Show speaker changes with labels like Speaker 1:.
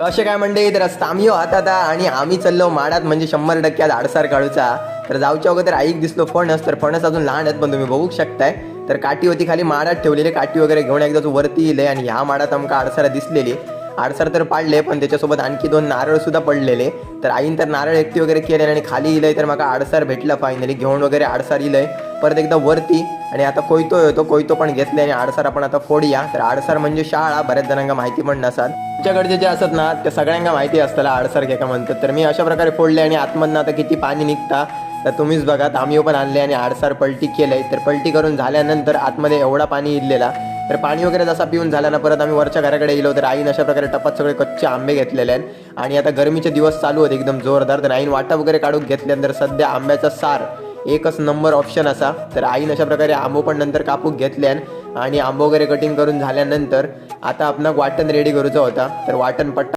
Speaker 1: असे काय म्हणते तर आम्ही हातात आणि आम्ही चाललो माडात म्हणजे शंभर टक्के आज आडसार काढूचा. तर जाऊच्या अगोदर आईक दिसलो फणस तर फणस अजून लहान आहेत पण तुम्ही बघू शकताय. तर काठी होती खाली माडात ठेवलेली काठी वगैरे घेऊन एकदा तू वरती येईल आणि ह्या माडात आमका आडसारा दिसलेली. आडसार तर पाडले पण त्याच्यासोबत आणखी दोन नारळ सुद्धा पडलेले. तर आईन तर नारळ एकटी वगैरे केले आणि खाली इलंय तर माका आडसार भेटला फायनली घेऊन वगैरे आडसार इलंय परत एकदा वरती आणि आता कोयतो येतो कोयतो पण घेतले आणि आडसार आपण आता फोडूया. तर आडसार म्हणजे शाळा बऱ्याच जणांना माहिती पण नसाल तुमच्याकडचे जे असत ना ते सगळ्यांना माहिती असताना आडसार घे का म्हणतात. तर मी अशा प्रकारे फोडले आणि आतमधनं आता किती पाणी निघता तर तुम्हीच बघा आम्ही पण आणले आणि आडसार पलटी केलंय. तर पलटी करून झाल्यानंतर आतमध्ये एवढा पाणी इरलेला. तर पाणी वगैरे जसा पिऊन झाला ना परत आम्ही वरच्या घराकडे गेलो तर आईन अशा प्रकारे टपात सगळे कच्चे आंबे घेतलेले आहेत. आणि आता गरमीचे दिवस चालू होते एकदम जोरदार. तर आईन वाटा वगैरे काढून घेतल्यानंतर सध्या आंब्याचा सार एकच नंबर ऑप्शन असा. तर आईन अशा प्रकारे आंबो पण नंतर कापूक घेतल्यान आणि आंबो वगैरे कटिंग करून झाल्यानंतर आता आपण वाटण रेडी करूचा होता. तर वाटण पट्टा